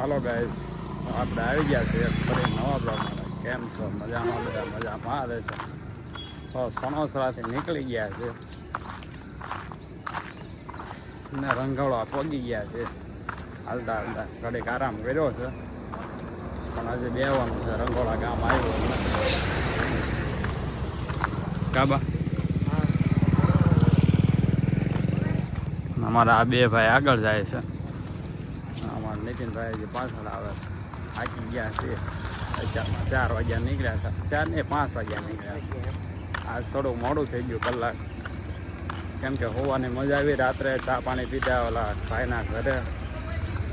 હાલો guys આપણે આવી ગયા છીએ ફરી નવા બ્લોગમાં કેમ છો? મજામાં બધા? મજામાં આવે છે. તો સણોસરાથી નીકળી ગયા છે. ને રંગોળા પગી ગયા છે. હાલતા હાલતા ઘડીક આરામ કર્યો છે. પણ હજી બેવાનું છે. રંગોળા ગામ આવ્યું. કાબા અમારા આ બે ભાઈ આગળ જાય છે. નીતિનભાઈ હજી પાછળ આવે છે ગયા છે અત્યારમાં ચાર વાગ્યા નીકળ્યા હતા ચાર ને પાંચ વાગ્યા નીકળ્યા આજ થોડું મોડું થઈ ગયું કલાક કેમ હોવાની મજા આવી રાત્રે ચા પાણી પીધા ઓલા ભાઈના ઘરે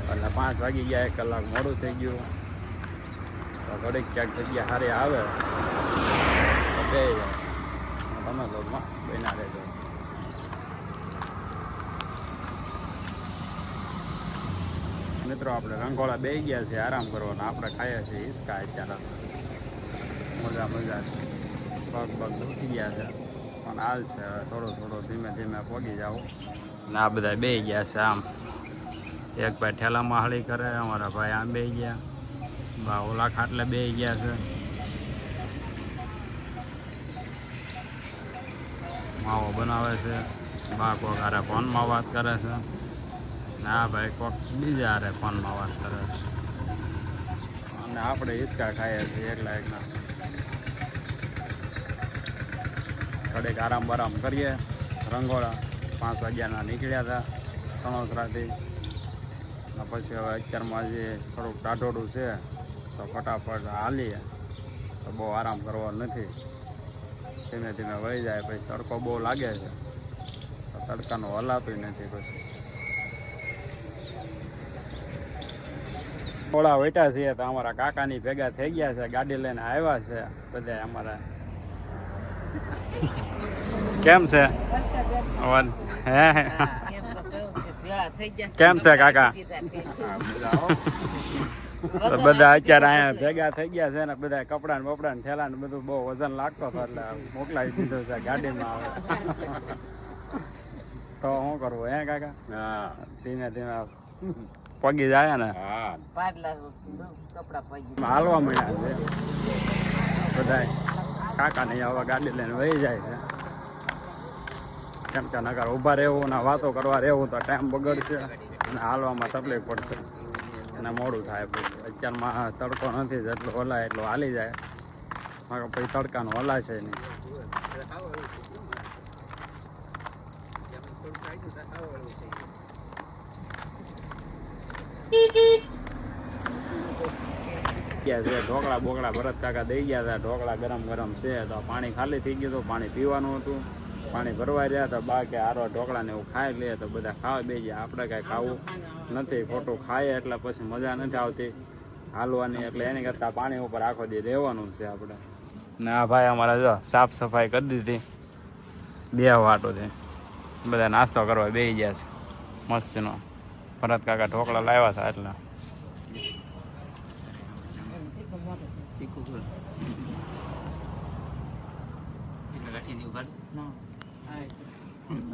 એટલે પાંચ વાગી ગયા એક કલાક મોડું થઈ ગયું તો ક્યાંક જગ્યા સારી આવે તો તમે લોગમાં બન્યા રહેજો મિત્રો, આપણે રંગોળા બે ગયા છે આરામ કરવાનો. આપણે ખાઈએ છીએ હિસકા અત્યારે. મજા મજા. પગ પગ દુખી ગયા છે. પણ હાલ છે થોડો થોડો ધીમે ધીમે પગી જાઓ. ને આ બધા બે ગયા છે, આમ. એક ભાઈ ઠેલામાં હળી કરે, અમારા ભાઈ આમ બે ગયા. બા ઓલા ખાટલે બે ગયા છે. માવો બનાવે છે. બા કોક હારે ફોનમાં વાત કરે છે. ના ભાઈ, કોક બીજા હારે ફોનમાં વાત કરે છે. અને આપણે હિસકા ખાઈએ છીએ એકલા એકલા. થોડીક આરામ બારામ કરીએ. રંગોળા પાંચ વાગ્યાના નીકળ્યા હતા સણોસરાથી પછી હવે અત્યારમાં હજી થોડુંક ટાઢોડું છે, તો ફટાફટ હાલીએ. તો બહુ આરામ કરવો નથી. ધીમે ધીમે વહી જાય, પછી તડકો બહુ લાગે છે. તડકાનું હલાતું નથી પછી. થોડા વેટા છીએ તો અમારા કાકાની ભેગા થઈ ગયા છે ગાડી લઈને આવ્યા છે બધા અમારા. કેમ છે? અવાજ? હે? કેમ છે કાકા? તો બધા અત્યારે અહીંયા ભેગા થઈ ગયા છે ને બધા કપડા ને બપડા ને થેલા ને બધું બહુ વજન લાગતો હતો એટલે મોકલાવી દીધું છે ગાડીમાં આવે તો શું કરવું હે કાકા? ધીમે ધીમે પગી જાય ને. હાલવા મળ્યા છે. બધા કાકા ને આવા ગાડી લઈને વહી જાય છે. કેમ કે નગર ઊભા રહેવું ને વાતો કરવા રહેવું તો ટાઈમ બગડશે અને હાલવામાં તકલીફ પડશે. અને મોડું થાય પછી. અત્યારમાં તડકો નથી જેટલો હલાય એટલો હાલી જાય. પછી તડકાનો હલાશે નહીં. ગયા છે, ઢોકળા બોકળા ભરત કાકા દઈ ગયા હતા ઢોકળા ગરમ ગરમ છે, તો પાણી ખાલી થઈ ગયું હતું, પાણી પીવાનું હતું, પાણી ભરવા રહ્યા તો બા કે આરો ઢોકળાને એવું ખાઈ લે તો બધા ખાવા બે ગયા. આપણે કાંઈ ખાવું નથી, ખોટું ખાઈએ એટલે પછી મજા નથી આવતી. હાલવાની એટલે એની કરતાં પાણી ઉપર આખો દી રહેવાનું છે આપણે. ને આ ભાઈ અમારા જો સાફ સફાઈ કરી દીધી. બે વાટો છે બધા નાસ્તો કરવા બેસી ગયા છે. મસ્તીનો. ભરત કાકા ઢોકળા લાવ્યા હતા એટલે.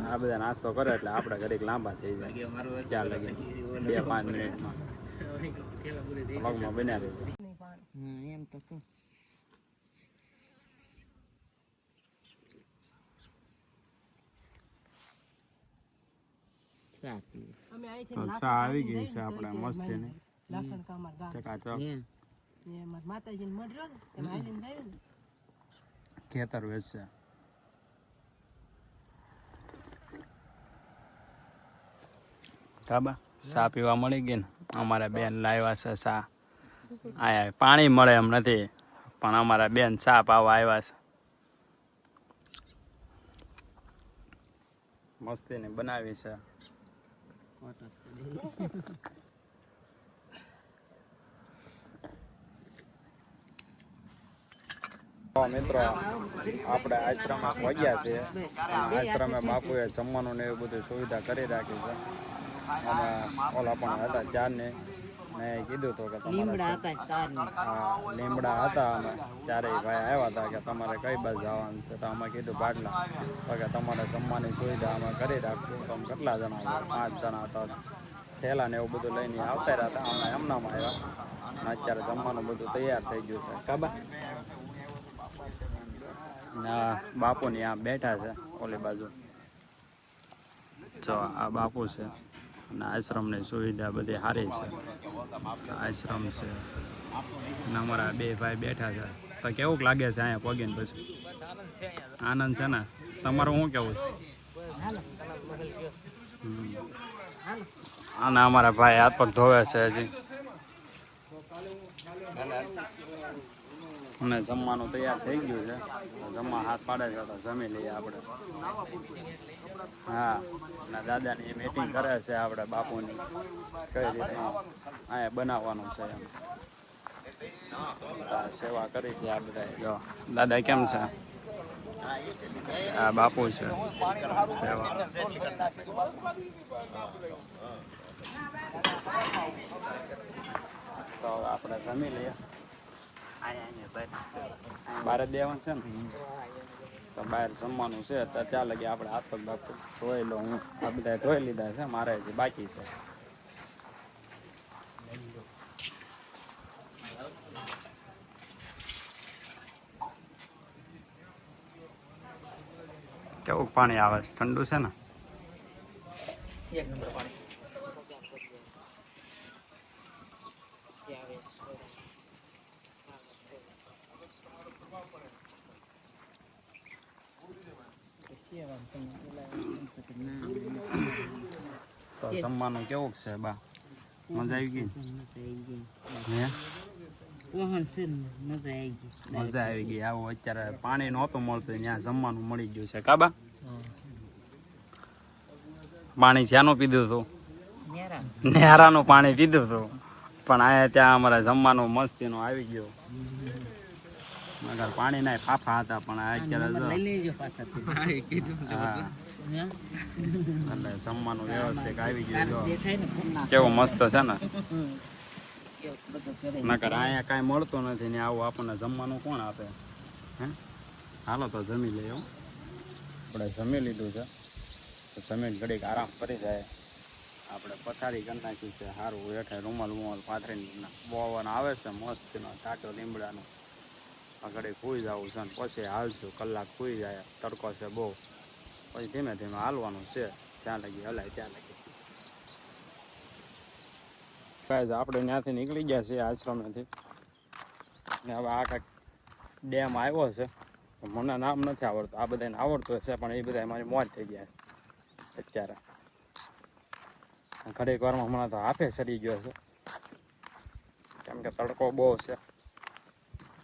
આ બધા નાસ્તો કરે એટલે આપણે ઘરે લાંબા થઈ જાય. ચાર લગી બે પાંચ મિનિટમાં. પગમાં બન્યા રહે એમ તો તું ચા આવી ગઈ છે આપણે મસ્તીની. ચકાચક ખેતર વેચશે કાબા ચા પીવા મળી ગઈ ને. અમારા બેન લાવ્યા છે સા આયા પાણી મળે એમ નથી પણ અમારા બેન સા પાવા આવ્યા છે. મસ્તીની બનાવી છે. મિત્રો આપણે આશ્રમમાં પહોંચ્યા છીએ. આશ્રમે બાપુએ જમવાનું ને એવું બધું સુવિધા કરી રાખી છે. અને ઓલા પણ હતા ચારને. મેં કીધું તો કે લીમડા હતા લીમડા હતા અમે. ચારેય ભાઈ આવ્યા હતા કે તમારે કઈ બાજુ જવાનું છે તો અમે કીધું બાટલા તો કે તમારે જમવાની સુવિધા અમે કરી રાખશું. તો કેટલા જણા પાંચ જણા હતા. થેલા ને એવું બધું લઈને આવતા રહ્યા હતા. અમે એમનામાં આવ્યા. અત્યારે જમવાનું બધું તૈયાર થઈ ગયું છે. કાબા ના આ બેઠા છે ઓલી બાજુ. જો આ બાપુ છે અને આશ્રમની સુવિધા બધી સારી છે. આશ્રમ છે. અમારા બે ભાઈ બેઠા છે. તો કેવું લાગે છે અહીંયા પગીને પછી? આનંદ છે ને? તમારું શું કેવું છે? આના અમારા ભાઈ હાથ પગ ધોવે છે હજી. અને જમવાનું તૈયાર થઈ ગયું છે. જમવા હાથ પાડે છે તો જમી લઈએ આપણે. હા, અને દાદાની મીટિંગ કરે છે આપણે બાપુની. કઈ રીતનું અહીંયા બનાવવાનું છે એમ. સેવા કરી છે આ બધા જો, દાદા કેમ છે? આ બાપુ છે. સેવા. તો આપણે જમી લઈએ. બાર જ દેવાનું છે ને? તો બહાર જમવાનું છે. તો ત્યાં લગી આપણે હાથ પગ બાપ ધોઈ લો. હું આ બધા ધોઈ લીધા છે. મારે હજી બાકી છે. કેવું પાણી આવે? ઠંડુ છે ને? એક નંબર તો જમવાનું કેવું છે, બા? મજા આવી ગઈ? હે? મજા આવી ગઈ. આવો અત્યારે પાણી નહોતું મળતું, ત્યાં જમવાનું મળી ગયું છે. કાબા પાણી જ્યાંનું પીધું હતું? નેહરાનું પાણી પીધું હતું. પણ અહીંયા ત્યાં અમારે જમવાનું મસ્તીનું આવી ગયું. મગર પાણી ના ફાફા હતા પણ આ અત્યારે લઈ લેજો પાછા એટલે જમવાનું વ્યવસ્થિત આવી ગયું જો. દેખાય ને ફોન ના કેવું મસ્ત છે ને? નકર અહીંયા કાંઈ મળતું નથી ને આવું આપણને જમવાનું કોણ આપે? હે? હાલો તો જમી લઈએ હો. આપણે જમી લીધું છે. તો જમીન ઘડીક આરામ કરી જાય. આપણે પથારી કરી નાખી છે. સારું હેઠે રૂમાલ રૂમાલ પાથરીને બોવન આવે છે. મસ્તનો ટાટો લીમડાનો. આ કોઈ જવું છે ને પછી હાલશું કલાક કોઈ જાય, તડકો છે બહુ. પછી ધીમે ધીમે હાલવાનું છે, ત્યાં લગી હલાય, ત્યાં લગી. ગાઈઝ આપણે ત્યાંથી નીકળી ગયા છીએ આશ્રમેથી ને હવે આ કાંઈક ડેમ આવ્યો છે. મને નામ નથી આવડતું, આ બધાને આવડતું હશે, પણ એ બધા મારી મોજ થઈ ગયા અત્યારે. ઘડીક વારમાં હમણાં તો હાફે સરી ગયો છે. કેમ કે તડકો બહુ છે.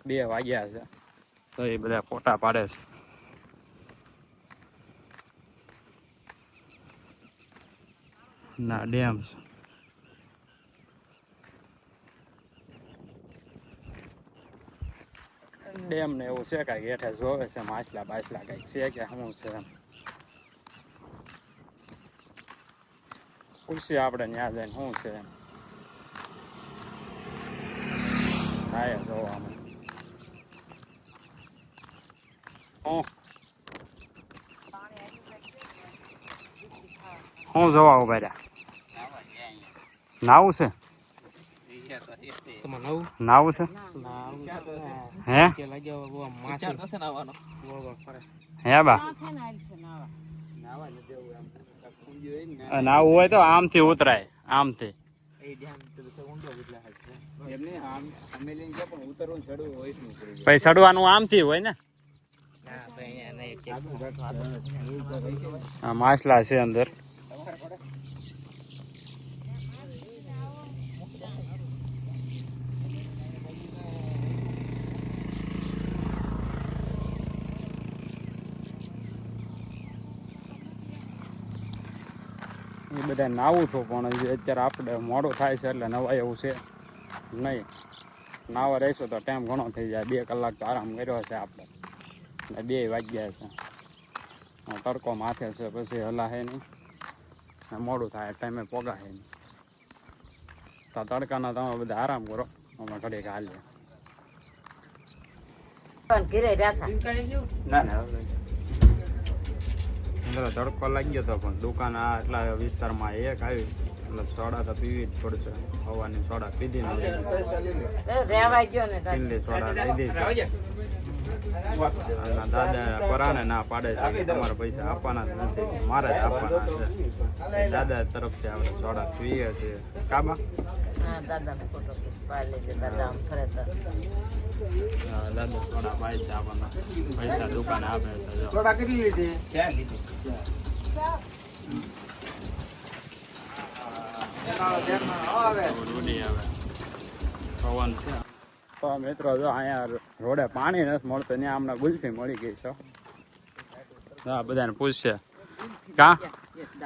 બે વાગ્યા છે. તો એ બધા ફોટા પાડે છે. ના ડેમ છે. ડેમ ને એવું છે કાંઈક હેઠે જોવે છે માછલા બાછલા કાંઈક છે કે શું છે એમ. પૂછીએ આપણે ત્યાં જઈને શું છે એમ. સાયા જોવામાં શું શું જોવા ઊભા રહ્યા. નાવું છે? નાવું છે? હે? હે બા? નાવું હોય તો આમથી ઉતરાય, આમથી. પછી ચડવાનું આમથી હોય ને? માછલા છે અંદર. એ બધા નાવું છું, પણ હજી અત્યારે આપણે મોડું થાય છે એટલે નવાય એવું છે નહીં. નાવા રહીશું તો ટાઈમ ઘણો થઈ જાય, બે કલાક તો આરામ કર્યો છે આપણે. ને બે વાગ્યા છે. આ તડકો માથે છે, પછી હલાહે નહીં. ને મોડું થાય ટાઈમે નહીં તો તડકાના તમે બધા આરામ કરો. અમે ઘડીક હાલીએ. ઘરે રહ્યા ના ના અંદર તડકો લાગી ગયો હતો પણ દુકાન આ એટલા વિસ્તારમાં એક આવી. એટલે સોડા તો પીવી જ પડશે. હવાની સોડા પીધી નથી. સોડા લીધી દાદા પરાણે ના પાડે છે. કે તમારે પૈસા આપવાના જ નથી. મારે જ આપવાના છે. દાદા તરફથી આપણે સોડા પીએ છીએ કાબા દાદા પાય છે આપણને પૈસા દુકાને આપે છે. કેટલી લીધી? લીધી? પવન છે. તો મિત્રો જો અહીંયા રોડે પાણી નથી મળતું, ત્યાં હમણાં ગુલ્ફી મળી ગઈ છે. હા બધાને પૂછશે. કા?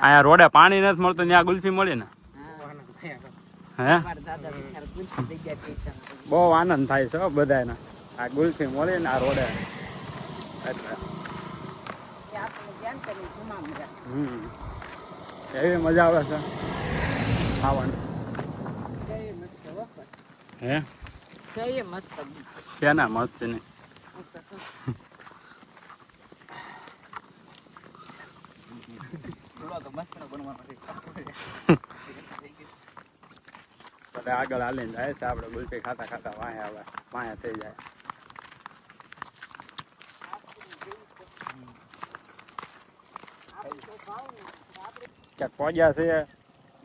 અહીંયા રોડે પાણી નથી મળતું, ત્યાં ગુલ્ફી મળી ને? હે? બહુ આનંદ થાય છે બધાને આ ગુલ્ફી મળી ને આ રોડે. એવી મજા આવે છે. ખાવાની. હે? સહી મસ્ત છે ને? આગળ હાલીને જાય છે આપણે ગુલ્ફી ખાતા ખાતા વાયા આવે વાયા થઈ જાય. ક્યાંક પહોંચ્યા છે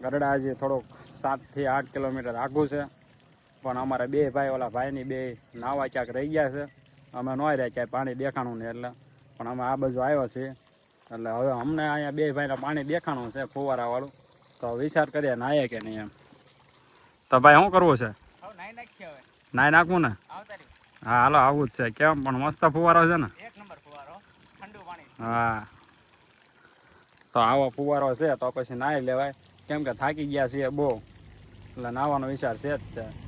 ગરડા હજી થોડોક સાતથી આઠ કિલોમીટર આઘું છે. પણ અમારા બે ભાઈ ઓલા ભાઈની બે નાવા ક્યાંક રહી ગયા છે. અમે ન રહ્યા ક્યાંય પાણી દેખાણું ને એટલે. પણ અમે આ બાજુ આવ્યો છીએ. એટલે હવે અમને અહીંયા બે ભાઈને પાણી દેખાણું છે ફુવારાવાળું. તો વિચાર કરીએ નાઈએ કે નહીં એમ. તો ભાઈ શું કરવું છે? નાહી નાખવું ને? હા હાલો આવું જ છે. કેમ? પણ મસ્ત ફુવારો છે ને? હા. તો આવો ફુવારો છે તો પછી નાહી લેવાય. કેમ કે થાકી ગયા છીએ બહુ. એટલે નાહવાનો વિચાર છે જ તે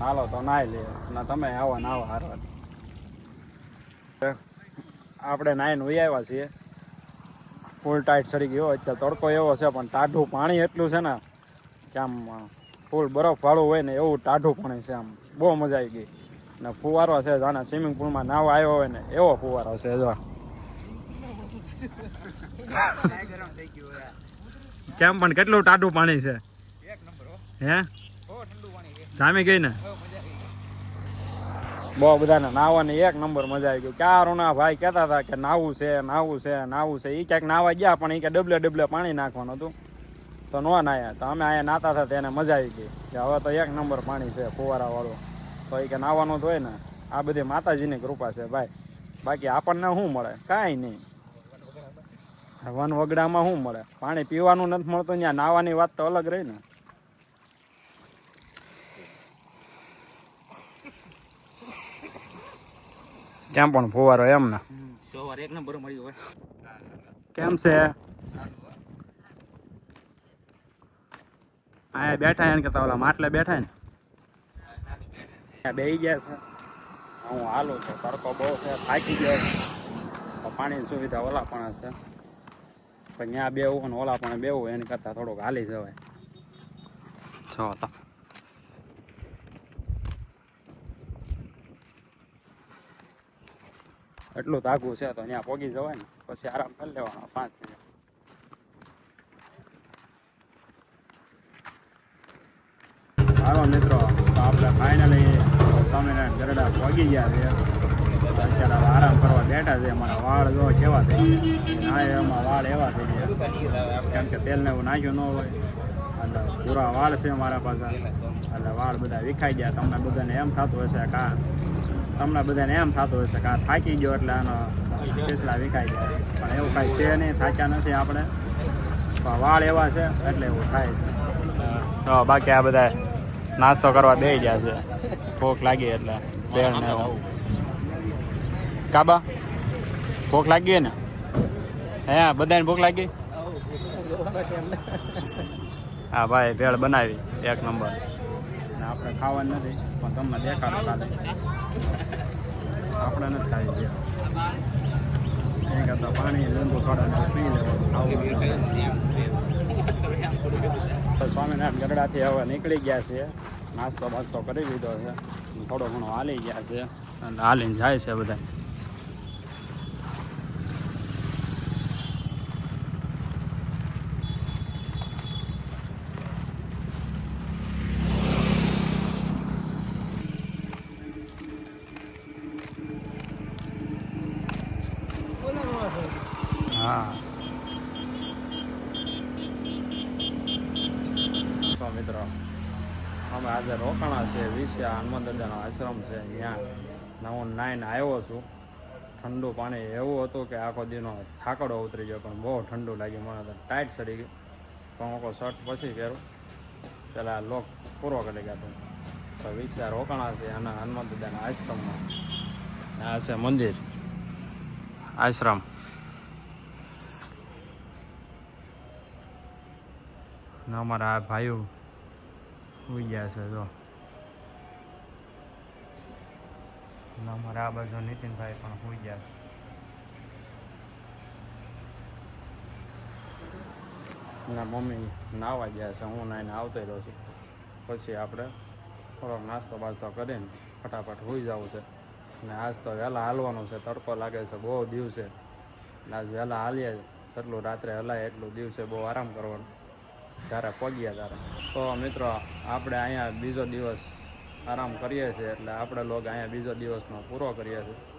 હાલો તો નાહી લે અને તમે આવો નાવો હારવા આપણે નાહીને વહી આવ્યા છીએ. ફૂલ ટાઈટ ચડી ગયો. અત્યારે તડકો એવો છે પણ ટાઢું પાણી એટલું છે ને કે આમ ફૂલ બરફવાળું હોય ને એવું ટાઢું પાણી છે આમ બહુ મજા આવી ગઈ. ને ફુવારો છે જાણે સ્વિમિંગ પુલમાં નાવા આવ્યો હોય ને એવો ફુવારો છે જો. કેમ પણ કેટલું ટાઢું પાણી છે? હે? સામે ગઈ ને? બહુ બધાને નાવાની એક નંબર મજા આવી ગઈ. ક્યાં ના ભાઈ કહેતા હતા કે નાવું છે નાવું છે નાવું છે. એ ક્યાંક નાવા ગયા, પણ એ કે ડબલે ડબલે પાણી નાખવાનું હતું. તો ન નાયા. તો અમે અહીંયા નાતા હતા, તેને મજા આવી ગઈ. કે હવે તો એક નંબર પાણી છે ફુવારા વાળું તો એ કે નાવાનું તો હોય ને, આ બધી માતાજીની કૃપા છે ભાઈ. બાકી આપણને શું મળે? કાંઈ નહીં. વન વગડામાં શું મળે? પાણી પીવાનું નથી મળતું, ત્યાં નાવાની વાત તો અલગ રહી ને. કેમ પણ ફુવારો એમ ને? એક નંબર મળ્યું હોય. કેમ છે? અહીંયા બેઠા એને કરતા ઓલા માટલે બેઠા ને? બે ગયા છે. હું હાલું છું. તડકો બહુ છે થાકી ગયો પાણીની સુવિધા ઓલા પણ છે. પણ ત્યાં બેવું અને ઓલા પણ બેવું એની કરતાં થોડુંક હાલી જવાય. છો તો. એટલું તાગું છે તો ત્યાં પોગી જવાય ને, પછી આરામ કરી લેવાનો પાંચ મિનિટ. હાલો મિત્રો, તો આપણે ફાઇનલી સ્વામિનારાયણ ગરડા પહોંચી ગયા છે. અત્યારે આરામ કરવા બેઠા છે, અમારા વાળ જો કેવા થઈ ગયા. એમાં વાળ એવા થઈ ગયા. કેમ કે તેલને એવું નાખ્યું ન હોય. એટલે પૂરા વાળ છે મારા પાસે એટલે વાળ બધા વિખાઈ ગયા. તમને બધાને એમ થતું હશે કા તમને બધાને એમ થતું હશે કા થાકી ગયો એટલે આનો ફેસલા વિખાઈ જાય. પણ એવું કાંઈ છે નહીં થાક્યા નથી આપણે. પણ વાળ એવા છે એટલે એવું થાય છે. તો બાકી આ બધા નાસ્તો કરવા બે ગયા છે. ભૂખ લાગી એટલે બેન ને એવું કાબા ભૂખ લાગી ને? હે બધાને ભૂખ લાગી? હા ભાઈ ભેળ બનાવી એક નંબર. આપણે ખાવાનું નથી, પણ તમને દેખાડો કાલે આપણે નથી ખાઈ ગયા એ કરતાં પાણી, લીંબુ થોડા પી લેવાનું સ્વામિનારાયણ ગરડાથી હવે નીકળી ગયા છે. નાસ્તો બાસ્તો કરી લીધો છે. થોડો ઘણો હાલી ગયા છે. અને હાલીને જાય છે બધા હનુમાન દાદાનો આશ્રમ છે ત્યાં હું નાઈને આવ્યો છું. ઠંડુ પાણી એવું હતું કે આખો દીનો થાકડો ઉતરી ગયો, પણ બહુ ઠંડુ લાગ્યું. મને તો ટાઈટ સડી ગયું પણ હું શર્ટ પછી પહેરું. પેલા લોક પૂરો કરી ગયા તું તો વિચાર રોકાણા છે અને હનુમાન દાદાના આશ્રમમાં. આ છે મંદિર. આશ્રમ. અમારા આ ભાઈઓ ગયા છે, જો. ને અમારા આ બાજુ નીતિનભાઈ પણ હોઈ ગયા છે. ના, મમ્મી નાવા ગયા છે. હું નાઈને આવતો રહ્યો છું. પછી આપણે થોડોક નાસ્તો બાસ્તો કરીને ફટાફટ હોઈ જવું છે. ને આજ તો વહેલા હાલવાનું છે. તડકો લાગે છે બહુ દિવસે. આજ વહેલા હાલીએ જેટલું રાત્રે હલાય એટલું દિવસે બહુ આરામ કરવાનો. જ્યારે પગ્યા ત્યારે. તો મિત્રો, આપણે અહીંયા બીજો દિવસ આરામ કરીએ છીએ એટલે આપણે લોકો અહીંયા બીજો દિવસનો પૂરો કરીએ છીએ.